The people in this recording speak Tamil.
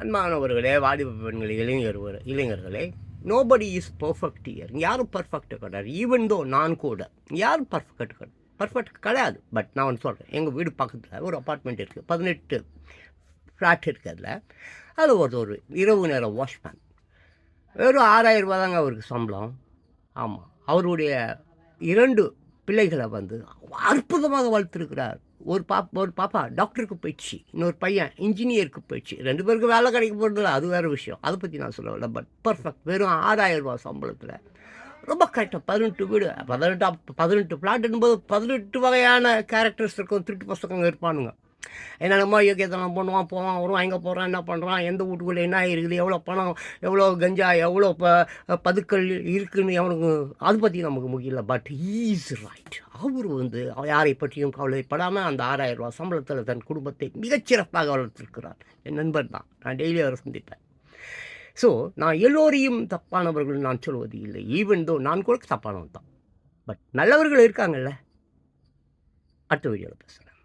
அன்பானவர்களே வாலிப பெண்கள் இளைஞர் இளைஞர்களே நோபடி இஸ் பர்ஃபெக்ட் இயர் யாரும் பர்ஃபெக்ட் கிடையாது. ஈவன் தோ நான் கூட. யாரும் பர்ஃபெக்ட் கிடையாது பர்ஃபெக்ட் கிடையாது. பட் நான் ஒன்று சொல்கிறேன் எங்கள் வீடு பக்கத்தில் ஒரு அப்பார்ட்மெண்ட் இருக்குது பதினெட்டு ஃப்ளாட் இருக்கிறதுல அதில். ஒரு ஒரு இரவு நேரம் வாஷ்மேன் வெறும் ஆறாயிரம் ரூபா தாங்க அவருக்கு சம்பளம். ஆமாம் அவருடைய இரண்டு பிள்ளைகளை வந்து அற்புதமாக வளர்த்துருக்கிறார். ஒரு பாப்பா ஒரு பாப்பா டாக்டருக்கு போயிடுச்சு. இன்னொரு பையன் இன்ஜினியருக்கு போயிடுச்சு. ரெண்டு பேருக்கு வேலை கிடைக்க போகிறதில்ல அது வேறு விஷயம். அதை பற்றி நான் சொல்லவில்லை பட் பர்ஃபெக்ட் வெறும் ஆறாயிரம் ரூபா சம்பளத்தில். ரொம்ப கரெக்டாக பதினெட்டு வீடு. பதினெட்டு பதினெட்டு பிளாட் போது பதினெட்டு வகையான கேரக்டர்ஸ் இருக்கும். திருட்டு பசங்க இருப்பானுங்க. என்னென்னமோ யோக்கியத்தெல்லாம் பண்ணுவான் போவான் வருவான் எங்கே போகிறான் என்ன பண்ணுறான் எந்த வீட்டுக்குள்ளே என்ன இருக்குது எவ்வளோ பணம் எவ்வளோ கஞ்சா எவ்வளோ ப பதுக்கள் இருக்குன்னு அவனுக்கு அதை பற்றி நமக்கு முக்கியம் பட் ஈஸ் ரைட் அவர் வந்து யாரை பற்றியும் கவலைப்படாமல் அந்த ஆறாயிரம் ரூபா சம்பளத்தில் தன் குடும்பத்தை மிகச்சிறப்பாக வளர்த்திருக்கிறார். என் நண்பர் தான். நான் டெய்லி அவரை சந்திப்பேன். ஸோ நான் எல்லோரையும் தப்பானவர்கள் நான் சொல்வது இல்லை. ஈவன் தோ நான் கூட தப்பானவன் தான். பட் நல்லவர்கள் இருக்காங்கல்ல. அடுத்த வீடியோவில் பேசுகிறேன்